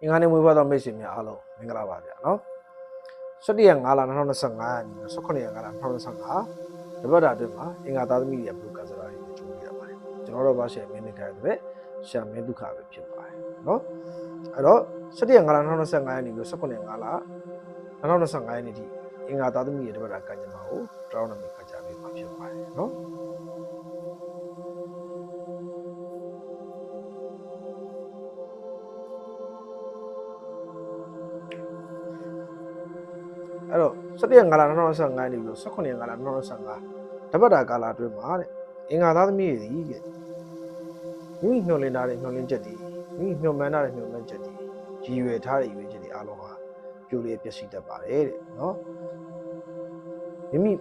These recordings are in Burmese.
အင်္ဂါနေ့မွေးဖွားသောမိတ်ဆွေများအားလုံးမင်္ဂလာပါဗျာနော်17ရက်5လ2025ရက်နေ့18ရက်5လ2025တပတ်တာအတွင်းမှာအင်္ဂါသားသမီးတွေဘုကစရာတွေကြိုးရပါတယ်ကျွန်တော်တို့ဘာရှယ်မင်းနေကြတဲ့ရှာမင်းဒုက္ခပဲဖြစ်ပါတယ်နော်အဲ့တော့17ရက်5လ2025ရက်နေ့ပြီး18ရက်5လ2025ရက်နေ့ဒီအင်္ဂါသားသမီးတွေတပတ်တာကံကြမ္မာကိုတောင်းနမီခကြပေးမှာဖြစ်ပါတယ်နော် အဲ့တော့17ရက်5လ2025နေပြီးတော့18ရက်5လ2025တပတ်တာကာလအတွင်းမှာတဲ့အင်္ဂါသားသမီးတွေဒီတဲ့မိမိမျှော်လင့်ထားတဲ့မျှော်လင့်ချက်တွေမိမိမျှော်မှန်းထားတဲ့မျှော်မှန်းချက်တွေရည်ရွယ်ထားတဲ့ရည်ရွယ်ချက်တွေအားလုံးဟာပြိုလေးပျက်စီးတတ်ပါတယ်တဲ့နော်မိမိ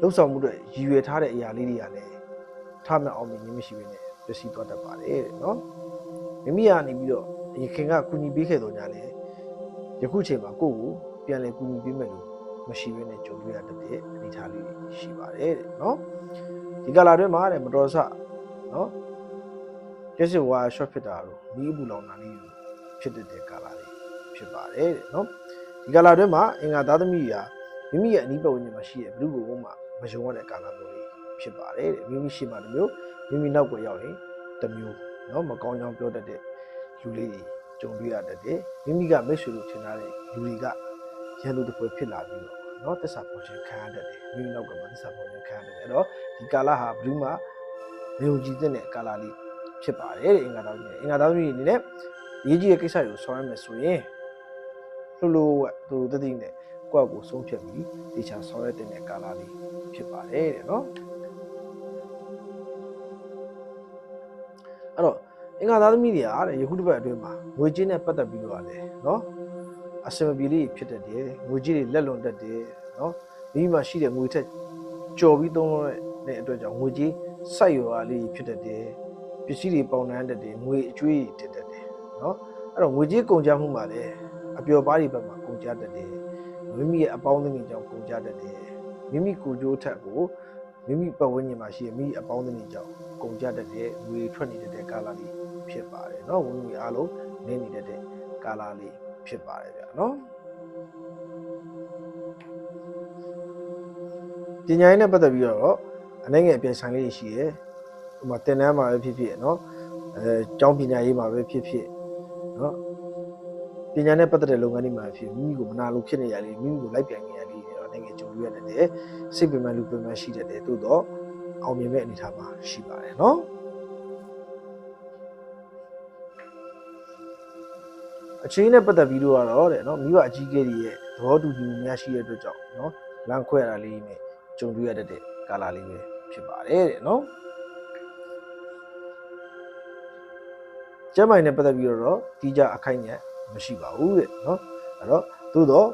လှုပ်ဆောင်မှုတွေရည်ရွယ်ထားတဲ့အရာလေးတွေကလည်းထားမဲ့အောင်မြင်ခြင်းမရှိဘဲနဲ့ပျက်စီးသွားတတ်ပါတယ်တဲ့နော်မိမိကနေပြီးတော့အရင်ခင်ကကူညီပေးခဲ့တော့ညာလေယခုချိန်မှာကိုယ့်ကို ပြန်လဲကူညီပေးမယ်လို့မရှိဘဲနဲ့ကြုံတွေ့ရတဲ့အနေအထားလေးတွေရှိပါတယ်တဲ့နော်ဒီကလာတွင်းမှာတဲ့မတော်ဆနော်ကျက်စစ်ဝါ short ဖြစ်တာတော့မီးအပူလောင်တာလေးဖြစ်တဲ့တဲ့ကာလာလေးဖြစ်ပါတယ်တဲ့နော်ဒီကလာတွင်းမှာအင်္ဂါသားသမီးရာမိမိရဲ့အနီးပတ်ဝန်းကျင်မှာရှိတဲ့ဘလူကိုမှမယုံရတဲ့ကာလာမျိုးလေးဖြစ်ပါတယ်တဲ့မိမိရှိမှတစ်မျိုးမိမိနောက်ကိုရောက်ရင်တစ်မျိုးနော်မကောင်းကြောင်ပြောတတ်တဲ့လူလေးတွေကြုံတွေ့ရတတ်တယ်မိမိကမိတ်ဆွေလို့ထင်ထားတဲ့လူတွေက ရန်သူတစ်ပွဲဖြစ်လာပြီးတော့เนาะတစ္ဆာပေါ်ခြင်းခံရတတ်တယ်မိမိနောက်ကမှတစ္ဆာပေါ်ခြင်းခံရတတ်တယ်အဲ့တော့ဒီကာလဟာဘလူးမှာမယုံကြည်တဲ့ကာလလေးဖြစ်ပါတယ်တဲ့အင်္ဂါသားကြီးအင်္ဂါသားကြီးအနေနဲ့ရေးကြီးတဲ့ကိစ္စတွေကိုဆောင်ရမယ်ဆိုရင်လှလို့ဝက်သူတတိနဲ့ကိုယ့်ကိုဆုံးဖြတ်ပြီးတေချာဆောင်ရတဲ့ကာလလေးဖြစ်ပါတယ်တဲ့เนาะအဲ့တော့အင်္ဂါသားသမီးတွေကတဲ့ယခုတစ်ပတ်အတွင်းမှာငွေကြေးနဲ့ပတ်သက်ပြီးတော့လည်းเนาะ အစမပြေလေးဖြစ်တတ်တယ်ငွေကြီးတွေလက်လွန်တတ်တယ်နော်မိမိမှာရှိတဲ့ငွေထက်ကြော်ပြီးသုံးလို့တဲ့အတွက်ကြောင့်ငွေကြီးစိုက်ရွာလေးဖြစ်တတ်တယ်ပစ္စည်းတွေပေါင်နှမ်းတတ်တယ်ငွေအကျွေးတွေတက်တတ်တယ်နော်အဲ့တော့ငွေကြီးကုန်ကြမှုမှာလည်းအပျော်ပါးတွေဘက်မှာကုန်ကြတတ်တယ်မိမိရဲ့အပေါင်းအသင်းတွေကြောင့်ကုန်ကြတတ်တယ်မိမိကိုယ်ကျိုးထက်ကိုမိမိပတ်ဝန်းကျင်မှာရှိတဲ့မိမိအပေါင်းအသင်းတွေကြောင့်ကုန်ကြတတ်တဲ့ငွေထွက်နေတတ်တဲ့ကာလလေးဖြစ်ပါတယ်နော်ဝင်ငွေအားလုံးနေနေတတ်တဲ့ကာလလေး ဖြစ်ပါတယ်ဗျာနော်ပညာရေးနဲ့ပတ်သက်ပြီးတော့အနေငယ်အပြန်ဆိုင်လေးတွေရှိတယ်ဟိုမှာတင်တန်းမှာပဲဖြစ်ဖြစ်နော်အဲကျောင်းပညာရေးမှာပဲဖြစ်ဖြစ်နော်ပညာနဲ့ပတ်သက်တဲ့လုပ်ငန်းတွေမှာဖြစ်မိမိကိုမနာလို့ဖြစ်နေရလေးမိမိကိုလိုက်ပြန်နေရလေးတော့အနေငယ်ကြုံရတဲ့စိတ်ပင်ပန်းလူပင်ပန်းရှိတတ်တယ်သို့တော့အောင်မြင်မဲ့အနေအထားမှာရှိပါတယ်နော် အချင်းနဲ့ပတ်သက်ပြီးတော့ကတော့တဲ့နော်မိဘအကြီးအကဲတွေရဲ့သဘောတူညီမှုများရှိတဲ့အတွက်ကြောင့်နော်လမ်းခွဲရတာလေးနဲ့ကြုံတွေ့ရတတ်တဲ့ကာလလေးပဲဖြစ်ပါတယ်တဲ့နော်ကျမ်းမိုင်နဲ့ပတ်သက်ပြီးတော့တီးကြအခိုက်ညက်မရှိပါဘူးတဲ့နော်အဲ့တော့သို့တော့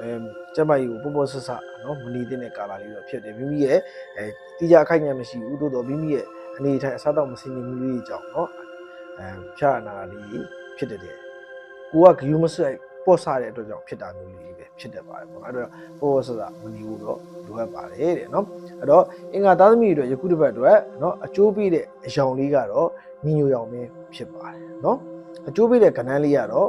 အဲကျမ်းမိုင်ကိုပေါ်ပေါ်ဆဆနော်မနေတဲ့ကာလလေးတော့ဖြစ်တယ်မိမိရဲ့အဲတီးကြအခိုက်ညက်မရှိဘူးသို့တော့မိမိရဲ့အနေထိုင်အစားတော့မစင်နေမှုလေးကြောင့်နော်အဲဖြာနာလေးဖြစ်တဲ့ ကိုကဂယူးမဆိုင်ပေါ့ဆတဲ့အတွက်ကြောင့်ဖြစ်တာမျိုးလေးပဲဖြစ်တတ်ပါတယ်ပေါ့အဲ့တော့ပေါ့ဆဆမနေဘူးတော့လိုအပ်ပါတယ်တဲ့နော်အဲ့တော့အင်္ဂါသားသမီးတွေအတွက်ယခုတစ်ပတ်အတွက်နော်အကျိုးပေးတဲ့အယောင်လေးကတော့ညီညိုရောင်ပဲဖြစ်ပါတယ်နော်အကျိုးပေးတဲ့ကဏ္ဍလေးကတော့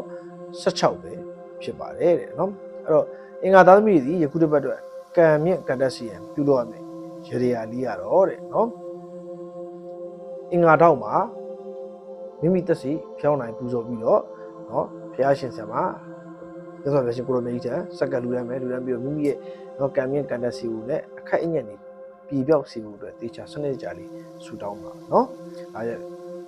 16ပဲဖြစ်ပါတယ်တဲ့နော်အဲ့တော့အင်္ဂါသားသမီးတွေယခုတစ်ပတ်အတွက်ကံမြင့်ကတ္တစီယံပြုလုပ်ရမယ်ရေရယာလေးကတော့တဲ့နော်အင်္ဂါတော့မှာမိမိသက်စီဖြောင်းနိုင်ပူဇော်ပြီးတော့နော်ဘု ရားရှင်ဆံမှာသစ္စာပြရှင်ကိုလိုမေကြီးတဲ့စက္ကလူရမ်းမယ်လူရမ်းပြီးတော့မိမိရဲ့တော့ကံမြင့်ကံတက်စီကိုလည်းအခိုက်အညက်နေပြည်ပြောက်စီဖို့အတွက်တေချာစနစ်ကြလေးဆူတောင်းပါနော်အဲ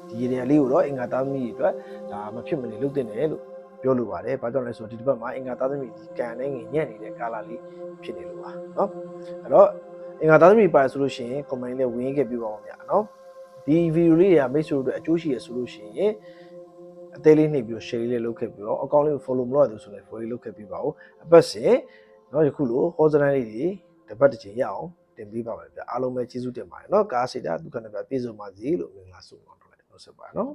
ဒီရေရလေးကိုတော့အင်္ဂါသားသမီးတွေအတွက်ဒါမဖြစ်မနေလုပ်တင်တယ်လို့ပြောလိုပါတယ်ဘာကြောင့်လဲဆိုတော့ဒီတစ်ပတ်မှာအင်္ဂါသားသမီးဒီကံနဲ့ငင်ညက်နေတဲ့ကာလလေးဖြစ်နေလို့ပါနော်အဲ့တော့အင်္ဂါသားသမီးပါဆိုလို့ရှိရင် comment လေးဝင်ခဲ့ပြပါအောင်ဗျာနော်ဒီဗီဒီယိုလေးတွေကမိတ်ဆွေတို့အတွက်အကျိုးရှိရဆိုလို့ရှိရင် အသေးလေးနှိပ်ပြီးတော့ share လေးလုပ်ခဲ့ပြီးတော့အကောင့်လေးကို follow မလုပ်ရသေးဘူးဆိုလည်း follow လေးလုပ်ခဲ့ပြီးပါဦးအပတ်စဉ်နော်ယခုလို horizontal လေးတွေတစ်ပတ်တစ်ချိန်ရအောင်တင်ပေးပါမယ်ဗျအားလုံးပဲကျေးဇူးတင်ပါတယ်နော်ကားစိတာဒုက္ခနဲ့ပြည့်စုံပါစေလို့မင်္ဂလာဆုတောင်းပေးတယ်လို့ဆက်ပါနော်